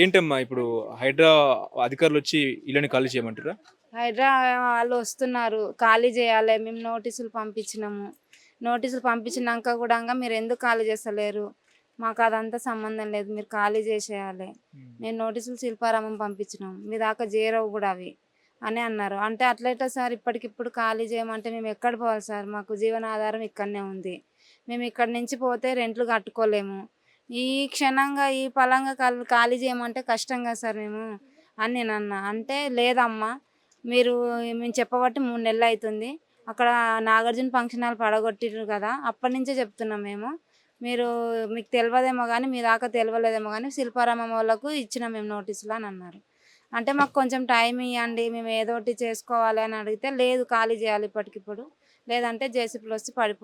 ఏంటమ్మా ఇప్పుడు హైడ్రా అధికారులు వచ్చి ఇళ్ళని ఖాళీ చేయమంటారా హైడ్రా వాళ్ళు వస్తున్నారు ఖాళీ చేయాలి మేము నోటీసులు పంపించినాము. నోటీసులు పంపించినాక కూడా మీరు ఎందుకు ఖాళీ చేస్తలేరు? మాకు అదంతా సంబంధం లేదు మీరు ఖాళీ చేసేయాలి. నేను నోటీసులు శిల్పారామం పంపించినాం మీ దాకా చేరవు కూడా అవి అని అన్నారు. అంటే అట్లయితే సార్ ఇప్పటికిప్పుడు ఖాళీ చేయమంటే మేము ఎక్కడ పోవాలి సార్? మాకు జీవనాధారం ఇక్కడనే ఉంది. మేము ఇక్కడ నుంచి పోతే రెంట్లు కట్టుకోలేము. ఈ క్షణంగా ఈ పలంగా ఖాళీ ఖాళీ చేయమంటే కష్టంగా సార్ మేము. అని నేను అన్నా అంటే లేదమ్మా. మీరు మేము చెప్పబట్టి మూడు నెలలు అవుతుంది అక్కడ నాగార్జున ఫంక్షన్ హాల్ పడగొట్టిరు కదా అప్పటి నుంచే చెప్తున్నాం మేము. మీరు మీకు తెలియదేమో కానీ మీ దాకా తెలియలేదేమో కానీ శిల్పారామం వాళ్ళకు ఇచ్చిన మేము నోటీసులు అని అన్నారు. అంటే మాకు కొంచెం టైం ఇవ్వండి మేము ఏదో ఒకటి చేసుకోవాలి అని అడిగితే లేదు ఖాళీ చేయాలి ఇప్పటికిప్పుడు. లేదంటే జేసీపీలు వచ్చి పడి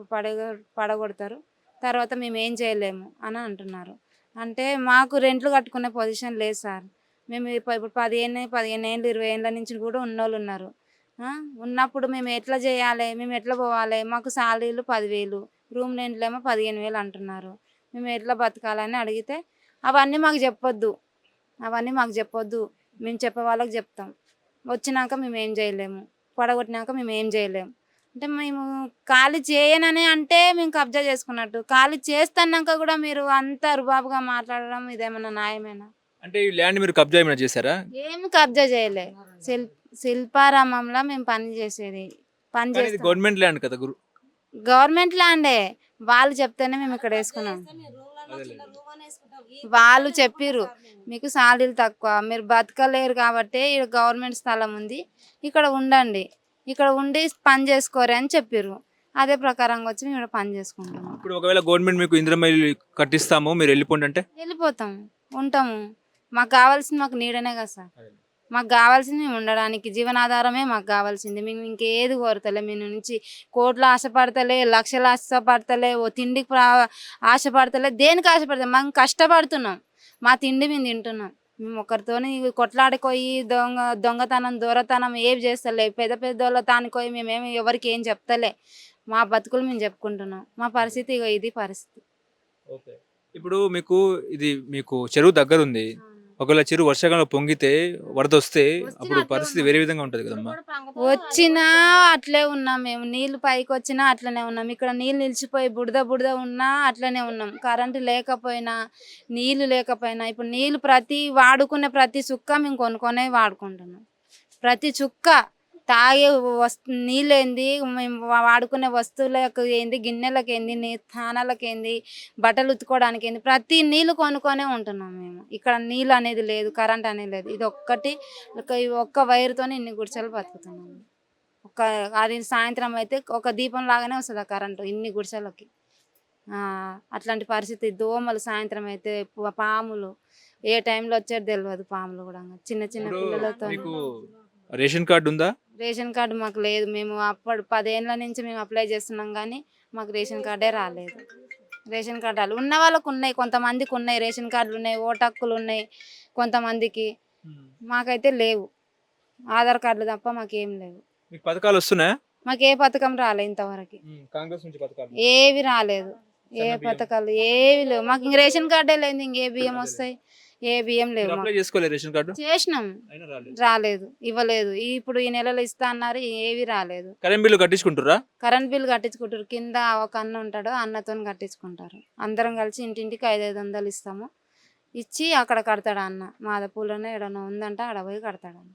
పడగొడతారు. తర్వాత మేము ఏం చేయలేము అని అంటున్నారు. అంటే మాకు రెంట్లు కట్టుకునే పొజిషన్ లేదు సార్. మేము ఇప్పుడు పదిహేను పదిహేను ఏళ్ళు ఇరవై ఏళ్ళ నుంచి కూడా ఉన్నోళ్ళు ఉన్నారు. ఉన్నప్పుడు మేము ఎట్లా చేయాలి? మేము ఎట్లా పోవాలి? మాకు శాలరీలు పదివేలు రూమ్ రెంట్లేమో పదిహేను వేలు అంటున్నారు. మేము ఎట్లా బతకాలని అడిగితే అవన్నీ మాకు చెప్పొద్దు. అవన్నీ మాకు చెప్పొద్దు. మేము చెప్పే వాళ్ళకి చెప్తాం. వచ్చినాక మేము ఏం చేయలేము. పడగొట్టినాక మేము ఏం చేయలేము. అంటే మేము ఖాళీ చేయనని అంటే మేము కబ్జా చేసుకున్నట్టు. ఖాళీ చేస్తున్నాక కూడా మీరు అంత రుబాబుగా మాట్లాడడం ఇదేమన్నా న్యాయమేనా? అంటే ఈ ల్యాండ్ మీరు కబ్జా ఏమైనా చేశారా? ఏం కబ్జా చేయలే. శిల్ శిల్పారామంలో మేము పని చేసేది. పని కానీ ఇది చేస్తాం. గవర్నమెంట్ ల్యాండ్ కదా గురు? గవర్నమెంట్ ల్యాండే. వాళ్ళు చెప్తేనే మేము ఇక్కడ వేసుకున్నాం. వాళ్ళు చెప్పిర్రు మీకు సాలరీలు తక్కువ. మీరు బతకలేరు కాబట్టి ఇక్కడ గవర్నమెంట్ స్థలం ఉంది. ఇక్కడ ఉండండి. ఇక్కడ ఉండి పని చేసుకోరు అని చెప్పిర్రు. అదే ప్రకారంగా వచ్చి మేము ఇక్కడ పని చేసుకుంటాము ఇప్పుడు ఒకవేళ గవర్నమెంట్ మీకు ఇందిరమ్మ ఇల్లు కట్టిస్తాము మీరు వెళ్ళిపోండి అంటే? వెళ్ళిపోతాం ఉంటాము. మాకు కావాల్సింది మాకు నీడనే కదా సార్. మాకు కావాల్సింది మేము ఉండడానికి జీవనాధారమే మాకు కావాల్సింది. మేము ఇంకేది కోరతలే మీ నుంచి కోట్లు ఆశపడతలే లక్షలు ఆశపడతలే ఓ తిండికి ఆశపడతలే. దేనికి ఆశపడతలే మనం కష్టపడుతున్నాం. మా తిండి మేము తింటున్నాం. మేము ఒకరితోని కొట్లాడుకోయి దొంగ దొంగతనం దూరతనం ఏవి చేస్తలే. పెద్ద పెద్దోళ్ళ తానుకోయి మేమేమి ఎవరికి ఏం చెప్తలే. మా బతుకులు మేము చెప్పుకుంటున్నాం. మా పరిస్థితి ఇది పరిస్థితి. ఇప్పుడు మీకు ఇది మీకు చెరువు దగ్గర ఉంది ఒకవేళ చెరువు వర్షాకాలంలో పొంగితే వరద వస్తే అప్పుడు పరిస్థితి వేరే విధంగా ఉంటది కదమ్మా. వచ్చినా అట్లే ఉన్నాం మేము. నీళ్ళు పైకి వచ్చినా అట్లనే ఉన్నాం. ఇక్కడ నీళ్ళు నిలిచిపోయి బుడద బుడద ఉన్నా అట్లనే ఉన్నాం. కరెంటు లేకపోయినా నీళ్ళు లేకపోయినా ఇప్పుడు నీళ్ళు ప్రతి వాడుకునే ప్రతి చుక్క మేము కొనుక్కొనే వాడుకుంటున్నాం. ప్రతి చుక్క తాగే వస్తు నీళ్ళు ఏంది మేము వాడుకునే వస్తువులకు ఏంది? గిన్నెలకు ఏంది నీ స్నానాలకు ఏంది బట్టలు ఉతుకోవడానికి ఏంది ప్రతి నీళ్ళు కొనుక్కొనే ఉంటున్నాం మేము. ఇక్కడ నీళ్ళు అనేది లేదు కరెంట్ అనేది లేదు. ఇది ఒక్కటి ఒక్క వైర్తోనే ఇన్ని గుడిసెలు బతుకుతున్నాం. ఒక అది సాయంత్రం అయితే ఒక దీపం లాగానే వస్తుంది ఆ కరెంటు ఇన్ని గుడిసెలకి. అట్లాంటి పరిస్థితి. దోమలు సాయంత్రం అయితే పాములు. ఏ టైంలో వచ్చేది తెలియదు పాములు కూడా. చిన్న చిన్న పిల్లలతో రేషన్ కార్డు ఉందా? రేషన్ కార్డు మాకు లేదు. మేము అప్పుడు పదేళ్ళ నుంచి మేము అప్లై చేస్తున్నాం కానీ మాకు రేషన్ కార్డే రాలేదు. రేషన్ కార్డు రాలేదు ఉన్న వాళ్ళకు ఉన్నాయి. కొంతమందికి ఉన్నాయి. రేషన్ కార్డులు ఉన్నాయి. ఓటు హక్కులు ఉన్నాయి కొంతమందికి. మాకైతే లేవు. ఆధార్ కార్డులు తప్ప మాకేం లేవు. మీకు పథకాలు వస్తున్నాయా? మాకు ఏ పథకం రాలే ఇంతవరకు. కాంగ్రెస్ నుంచి పథకాలు. ఏవి రాలేదు. ఏ. పథకాలు ఏవి లేవు. మాకు ఇంక రేషన్ కార్డే లేదు. ఇంకే బియ్యం వస్తాయి? ఏ బియ్యం లేవు అప్లై మాకు. చేసుకోలేదు రేషన్ కార్డు? చేసినాం. రాలేదు. ఇవ్వలేదు. ఇప్పుడు ఈ నెలలో ఇస్తా అన్నారు ఏవి రాలేదు. కరెంట్ బిల్లు కట్టించుకుంటారా కరెంట్ బిల్ కట్టించుకుంటారు కింద ఒక అన్న ఉంటాడు అన్నతో కట్టించుకుంటారు. అందరం కలిసి ఇంటింటికి ఐదు ఐదు వందలు ఇస్తాము. ఇచ్చి అక్కడ కడతాడు అన్న. మాదపూలోనే ఏడన్నా ఉందంట ఆడ పోయి కడతాడు అన్న.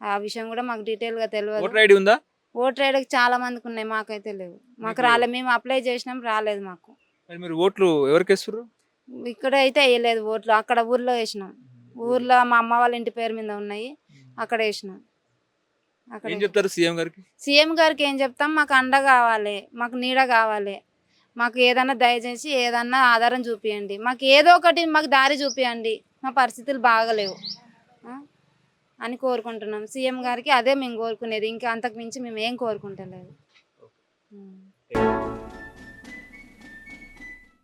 ఆ విషయం కూడా మాకు డీటెయిల్గా తెలియదు ఓటర్ ఐడి ఉందా? ఓటర్ ఐడికి చాలా మందికి ఉన్నాయి మాకైతే లేవు. మాకు రాలేదు మేము అప్లై చేసినాం రాలేదు మాకు. మరి మీరు ఓట్లు ఎవరికి ఇక్కడ అయితే వేయలేదు ఓట్లు. అక్కడ ఊర్లో వేసినాం. ఊర్లో మా అమ్మ వాళ్ళ ఇంటి పేరు మీద ఉన్నాయి. అక్కడ వేసినాం. అక్కడ ఏం చెప్తారు సీఎం గారికి? సీఎం గారికి ఏం చెప్తాం? మాకు అండ కావాలి. మాకు నీడ కావాలి. మాకు ఏదన్నా దయచేసి ఏదన్నా ఆధారం చూపియండి. మాకు ఏదో ఒకటి మాకు దారి చూపియండి. మా పరిస్థితులు బాగలేవు? అని కోరుకుంటున్నాం. సీఎం గారికి అదే మేము కోరుకునేది. ఇంకా అంతకు మించి మేము ఏం కోరుకుంటలేదు.